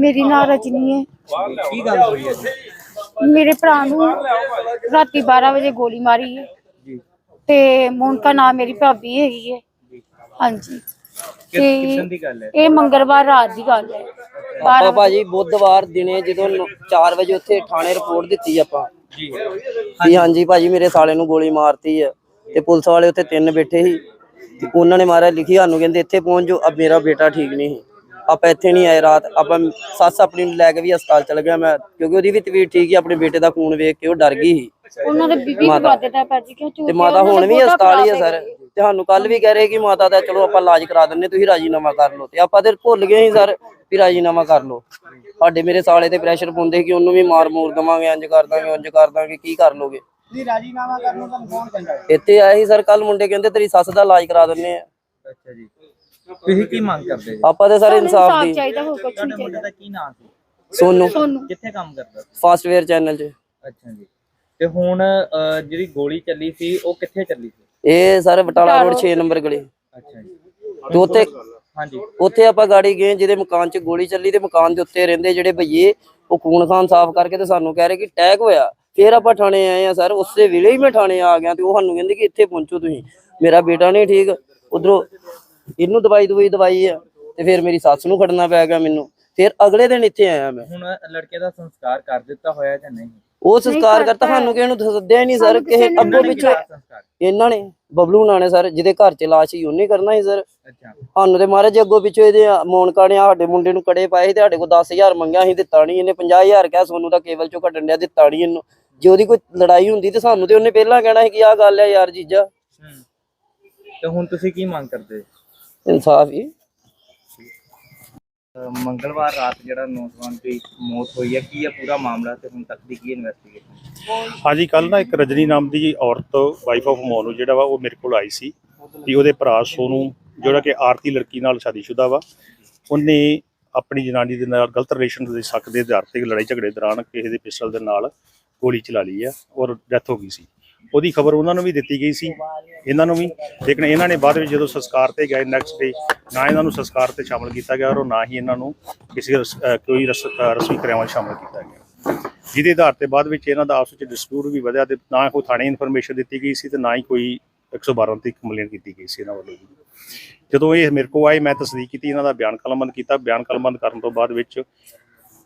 ਮੇਰੀ ਨਾਂ ਰਜਨੀ ਹੈ। ਕੀ ਗੱਲ ਹੋਈ ਹੈ? ਮੇਰੇ ਭਰਾ ਨੂੰ ਰਾਤੀ 12 ਵਜੇ ਗੋਲੀ ਮਾਰੀ ਹੈ। ਜੀ। ਤੇ ਮੋਨਕਾ ਨਾਮ ਮੇਰੀ ਭਾਬੀ ਹੈਗੀ ਹੈ। ਹਾਂਜੀ। ਦੀ ਗੱਲ ਹੈ? ਇਹ ਮੰਗਲਵਾਰ ਰਾਤ ਦੀ ਗੱਲ ਹੈ। ਆਪਾਂ ਭਾਜੀ ਬੁੱਧਵਾਰ ਦਿਨੇ ਜਦੋਂ 4 ਵਜੇ ਉੱਥੇ ਥਾਣੇ ਰਿਪੋਰਟ ਦਿੱਤੀ ਆਪਾਂ। ਜੀ। ਹਾਂਜੀ ਭਾਜੀ ਮੇਰੇ ਸਾਲੇ ਨੂੰ ਗੋਲੀ ਮਾਰਤੀ ਆ ਤੇ ਪੁਲਿਸ ਵਾਲੇ ਉੱਥੇ ਤਿੰਨ ਬੈਠੇ ਸੀ। ਤੇ ਉਹਨਾਂ ਨੇ ਮਾਰਿਆ ਲਿਖੀ ਸਾਨੂੰ ਕਹਿੰਦੇ ਇੱਥੇ ਪਹੁੰਚ ਜਾਓ। ਅਬ ਮੇਰਾ ਬੇਟਾ ਠੀਕ ਨਹੀਂ ਸੀ। ਆਪਾਂ ਇੱਥੇ ਨਹੀਂ ਆਏ ਰਾਤ ਆਪਾਂ ਸੱਸ ਆਪਣੀ ਨੂੰ ਲੈ ਕੇ ਵੀ ਹਸਪਤਾਲ ਚਲ ਗਿਆ ਮੈਂ ਕਿਉਂਕਿ ਉਹਦੀ ਵੀ ਤਬੀਅਤ ਠੀਕ ਹੀ ਆਪਣੇ ਬੇਟੇ ਦਾ ਖੂਨ ਵੇਖ ਕੇ ਉਹ ਡਰ ਗਈ ਸੀ। ਉਹਨਾਂ ਦੇ ਬੀਬੀ ਮਾਤਾ। ਵੱਧਦਾ ਭਾਜੀ ਕਿਉਂ ਤੇ ਮਾਤਾ ਹੁਣ ਵੀ ਹਸਪਤਾਲ ਹੀ ਆ ਸਰ। ਤੇ ਸਾਨੂੰ ਕੱਲ ਵੀ ਕਹਿ ਰਹੇ ਕਿ ਮਾਤਾ ਦਾ ਚਲੋ ਆਪਾਂ ਇਲਾਜ ਕਰਾ ਦਿੰਨੇ ਤੁਸੀਂ ਰਾਜੀਨਾਮਾ ਕਰ ਲਓ। ਤੇ ਆਪਾਂ ਤੇ ਭੁੱਲ ਗਏ ਸੀ ਸਰ ਵੀ ਰਾਜੀਨਾਮਾ ਕਰ ਲਓ। ਸਾਡੇ ਮੇਰੇ ਸਾਲੇ ਤੇ ਪ੍ਰੈਸ਼ਰ ਪਾਉਂਦੇ ਕਿ ਉਹਨੂੰ ਵੀ ਮਾਰ ਮੂਰ ਦਵਾਂਗੇ ਇੰਜ ਕਰ ਦਾਂਗੇ ਉਂਝ ਕਰ ਦਾਂਗੇ ਕੀ ਕਰ ਲੋਗੇ? ਨਹੀਂ ਰਾਜੀਨਾਮਾ ਕਰਨ ਨੂੰ ਤੁਹਾਨੂੰ ਕੌਣ ਕਹਿੰਦਾ? ਇੱਥੇ ਆਏ ਸੀ ਸਰ ਕੱਲ ਮੁੰਡੇ ਕਹਿੰਦੇ ਤੇਰੀ ਸੱਸ ਦਾ ਇਲਾਜ ਕਰਾ ਦਿੰਨੇ ਆ। ਅੱਛਾ ਜੀ। ਤੁਸੀਂ ਕੀ ਮੰਗ ਕਰਦੇ ਜੀ? ਆਪਾਂ ਤੇ ਸਰ ਇਨਸਾਫ ਦੀ ਚਾਹੀਦਾ ਹੋਰ ਕੁਝ ਨਹੀਂ ਮੁੰਡੇ ਚਾਹੀਦਾ। ਦਾ ਕੀ ਨਾਮ ਸੀ? ਸੋਨੂੰ। ਸੋਨੂੰ। ਕਿੱਥੇ ਕੰਮ ਕਰਦਾ ਫਾਸਟਵੇਅਰ ਚੈਨਲ 'ਚ। ਅੱਛਾ ਜੀ। ਤੇ ਹੁਣ ਅਹ, ਜਿਹੜੀ ਗੋਲੀ ਚੱਲੀ ਸੀ ਉਹ ਕਿੱਥੇ ਚੱਲੀ ਸੀ? ਇਹ ਸਰ ਬਟਾਲਾ ਰੋਡ 6 ਨੰਬਰ ਗਲੀ। ਅੱਛਾ ਜੀ। ਤੇ ਉੱਥੇ ਹਾਂਜੀ। ਉੱਥੇ ਆਪਾਂ ਗਾੜੀ ਗਏ ਜਿਹਦੇ ਮਕਾਨ 'ਚ ਗੋਲੀ ਚੱਲੀ ਤੇ ਮਕਾਨ ਦੇ ਉੱਤੇ ਰਹਿੰਦੇ ਜਿਹੜੇ ਭਈਏ ਉਹ ਖੂਨ ਖਾਨ ਸਾਫ਼ ਕਰਕੇ ਤੇ ਸਾਨੂੰ ਕਹਿ ਰਹੇ ਕਿ ਅਟੈਕ ਹੋਇਆ। ਫਿਰ ਆਪਾਂ ਥਾਣੇ ਆਏ ਆ ਸਰ ਉਸੇ ਵੇਲੇ ਹੀ ਮੈਂ ਥਾਣੇ ਆ ਗਿਆ ਤੇ ਉਹ ਸਾਨੂੰ ਕਹਿੰਦੇ ਕਿ ਇੱਥੇ ਪਹੁੰਚੋ ਤੁਸੀਂ। ਮੇਰਾ ਬੇਟਾ ਨਹੀਂ ਠੀਕ ਉਧਰੋਂ ਇਹਨੂੰ ਦਵਾਈ ਦਵਾਈ ਦਵਾਈ ਆ ਤੇ ਫਿਰ ਮੇਰੀ ਸੱਸ ਨੂੰ ਖੜਨਾ ਪੈ ਗਿਆ ਮੈਨੂੰ। ਫਿਰ ਅਗਲੇ ਦਿਨ ਇੱਥੇ ਆਇਆ ਮੈਂ। ਹੁਣ ਲੜਕੇ ਦਾ ਸੰਸਕਾਰ ਕਰ ਦਿੱਤਾ ਹੋਇਆ ਜਾਂ ਨਹੀਂ? ਉਹ ਸੰਸਕਾਰ ਕਰਤਾ ਸਾਨੂੰ ਕਿਸੇ ਨੂੰ ਸੱਦਿਆ ਹੀ ਨਹੀਂ ਸਰ ਕਿਸੇ ਅੱਗੋਂ ਪਿੱਛੋਂ ਇਹਨਾਂ ਨੇ ਬਬਲੂ ਨਾਣੇ ਸਰ ਜਿਹਦੇ ਘਰ ਚ ਲਾਸ਼ ਸੀ ਉਹਨੇ ਕਰਨਾ ਸੀ ਸਰ। ਅੱਛਾ। ਸਾਨੂੰ ਤੇ ਮਹਾਰਾਜ ਜੀ ਅੱਗੋਂ ਪਿੱਛੋਂ ਇਹਦੇ ਮੋਨਕਾ ਨੇ ਸਾਡੇ ਮੁੰਡੇ ਨੂੰ ਕੜੇ ਪਾਏ ਸੀ ਤੇ ਸਾਡੇ ਕੋਲ 10000 ਮੰਗਿਆ ਸੀ ਦਿੱਤਾ ਨਹੀਂ ਇਹਨੇ 50000 ਕਿਹਾ ਸੋਨੂੰ ਦਾ ਕੇਵਲ ਚੋਂ ਕੱਢਣ ਡਿਆ ਦਿੱਤਾ ਨਹੀਂ ਇਹਨੂੰ। ਜੇ ਉਹਦੀ ਕੋਈ ਲੜਾਈ ਹੁੰਦੀ ਤੇ ਸਾਨੂੰ ਤੇ ਉਹਨੇ ਪਹਿਲਾਂ ਕਹਿਣਾ ਸੀ ਕਿ ਆਹ ਗੱਲ ਹੈ ਯਾਰ ਜੀਜਾ। ਹੂੰ। ਤੇ ਹੁਣ ਤੁਸੀਂ ਕੀ ਮੰਗ ਕਰਦੇ? ਇਨਸਾਫ ਹੀ ਮੰਗਲਵਾਰ ਰਾਤ ਜਿਹੜਾ ਨੌਜਵਾਨ ਦੀ ਮੌਤ ਹੋਈ ਹੈ ਕੀ ਹੈ ਪੂਰਾ ਮਾਮਲਾ ਤੇ ਹੁਣ ਤੱਕ ਦੀ ਕੀ ਇਨਵੈਸਟੀਗੇਸ਼ਨ ਹਾਂਜੀ ਕੱਲ ਨਾ ਇੱਕ ਰਜਨੀ ਨਾਮ ਦੀ ਔਰਤ ਵਾਈਫ ਆਫ ਮੋਨੂ ਜਿਹੜਾ ਵਾ ਉਹ ਮੇਰੇ ਕੋਲ ਆਈ ਸੀ ਕਿ ਉਹਦੇ ਭਰਾ ਸੋਨੂੰ ਜਿਹੜਾ ਕਿ ਆਰਤੀ ਲੜਕੀ ਨਾਲ ਸ਼ਾਦੀशुदा ਵਾ। ਉਹਨੇ ਆਪਣੀ ਜਨਾਨੀ ਦੇ ਨਾਲ ਗਲਤ ਰਿਲੇਸ਼ਨ ਦੇ ਸ਼ੱਕ ਦੇ ਆਧਾਰ ਤੇ ਲੜਾਈ ਝਗੜੇ ਦੌਰਾਨ ਕਿਸੇ ਦੇ ਪਿਸਟਲ ਦੇ ਨਾਲ ਗੋਲੀ ਚਲਾ ਲਈ ਆ ਔਰ ਡੈਥ ਹੋ ਗਈ ਸੀ। ਉਹਦੀ ਖਬਰ ਉਹਨਾਂ ਨੂੰ ਵੀ ਦਿੱਤੀ ਗਈ ਸੀ, ਇਹਨਾਂ ਨੂੰ ਵੀ। ਲੇਕਿਨ ਇਹਨਾਂ ਨੇ ਬਾਅਦ ਵਿੱਚ ਜਦੋਂ ਸੰਸਕਾਰ ਤੇ ਗਏ ਨੈਕਸਟ ਡੇ ਨਾ ਇਹਨਾਂ ਨੂੰ ਸੰਸਕਾਰ ਤੇ ਸ਼ਾਮਲ ਕੀਤਾ ਗਿਆ ਔਰ ਨਾ ਹੀ ਇਹਨਾਂ ਨੂੰ ਕਿਸੇ ਰਸ- ਕੋਈ ਰਸ- ਰਸਮੀ ਕਿਰਿਆਵਾਂ 'ਚ ਸ਼ਾਮਲ ਕੀਤਾ ਗਿਆ। ਜਿਹਦੇ ਆਧਾਰ ਤੇ ਬਾਅਦ ਵਿੱਚ ਇਹਨਾਂ ਦਾ ਆਪਸ ਵਿੱਚ ਡਿਸਪਿਊਟ ਵੀ ਵਧਿਆ ਤੇ ਨਾ ਕੋਈ ਥਾਣੇ ਇਨਫੋਰਮੇਸ਼ਨ ਦਿੱਤੀ ਗਈ ਸੀ ਤੇ ਨਾ ਹੀ ਕੋਈ 112 ਤੇ ਕੰਪਲੇਂਟ ਕੀਤੀ ਗਈ ਸੀ ਇਹਨਾਂ ਵੱਲੋਂ ਵੀ ਜਦੋਂ ਇਹ ਮੇਰੇ ਕੋਲ ਆਏ, ਮੈਂ ਤਸਦੀਕ ਕੀਤੀ, ਇਹਨਾਂ ਦਾ ਬਿਆਨ ਕਲਮਬੰਦ ਕੀਤਾ। ਬਿਆਨ ਕਲਮਬੰਦ ਕਰਨ ਤੋਂ ਬਾਅਦ ਵਿੱਚ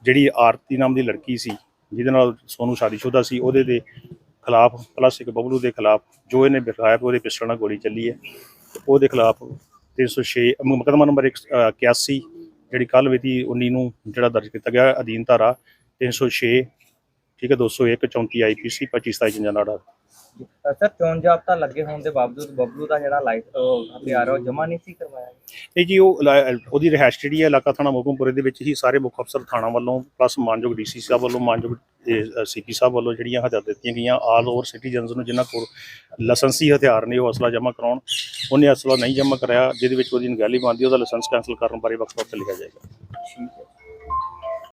ਜਿਹੜੀ ਆਰਤੀ ਨਾਮ ਦੀ ਲੜਕੀ ਸੀ, ਜਿਹਦੇ ਨਾਲ ਸੋਨੂੰ ਸ਼ਾਦੀशुदा ਸੀ, ਉਹਦੇ ਦੇ ਖਿਲਾਫ ਪਲੱਸ ਇੱਕ ਬਬਲੂ ਦੇ ਖਿਲਾਫ ਜੋ ਇਹਨੇ ਵਿਖਾਇਆ ਕਿ ਉਹਦੇ ਪਿਸਟਲ ਨਾਲ ਗੋਲੀ ਚੱਲੀ ਹੈ। ਉਹਦੇ ਖਿਲਾਫ 306 ਮੁਕੱਦਮਾ ਨੰਬਰ 81 ਜਿਹੜੀ ਕੱਲ ਮਿਤੀ 19 ਨੂੰ ਜਿਹੜਾ ਦਰਜ ਕੀਤਾ ਗਿਆ ਅਧੀਨ ਧਾਰਾ 306 ਠੀਕ ਹੈ 201 34 ਆਈਪੀਸੀ 25 27 ਜਨਾੜਾ ਅਹ, ਸਰ ਚੋਣ ਜਾਬਤਾ ਲੱਗੇ ਹੋਣ ਦੇ ਬਾਵਜੂਦ ਬਬਲੂ ਦਾ ਜਿਹੜਾ ਲਾਈਟ ਹਥਿਆਰ ਉਹ ਜਮਾ ਨਹੀਂ ਸੀ ਕਰਵਾਇਆ? ਇਹ ਜੀ ਉਹ ਉਹਦੀ ਰਿਹਾਇਸ਼ ਜਿਹੜੀ ਹੈ ਇਲਾਕਾ ਥਾਣਾ ਮੋਗਮਪੁਰੇ ਦੇ ਵਿੱਚ ਹੀ ਸਾਰੇ ਮੁੱਖ ਅਫਸਰ ਥਾਣਾ ਵੱਲੋਂ ਪਲੱਸ ਮਾਨਯੋਗ ਡੀਸੀ ਸਾਹਿਬ ਵੱਲੋਂ ਮਾਨਯੋਗ ਸੀਪੀ ਸਾਹਿਬ ਵੱਲੋਂ ਜਿਹੜੀਆਂ ਹਦਾਇਤਾਂ ਦਿੱਤੀਆਂ ਗਈਆਂ ਆਲ ਓਵਰ ਸਿਟੀਜ਼ਨਸ ਨੂੰ ਜਿਨ੍ਹਾਂ ਕੋਲ ਲਾਇਸੈਂਸੀ ਹਥਿਆਰ ਨੇ, ਉਹ ਅਸਲਾ ਜਮ੍ਹਾਂ ਕਰਾਉਣ, ਉਹਨੇ ਅਸਲਾ ਨਹੀਂ ਜਮ੍ਹਾਂ ਕਰਾਇਆ, ਜਿਹਦੇ ਵਿੱਚ ਉਹਦੀ ਨਗਾਲੀ ਬਣਦੀ, ਉਹਦਾ ਲਾਇਸੈਂਸ ਕੈਂਸਲ ਕਰਨ ਬਾਰੇ ਵਕਤ ਵਕਤ ਲਿਖਿਆ ਜਾਏਗਾ।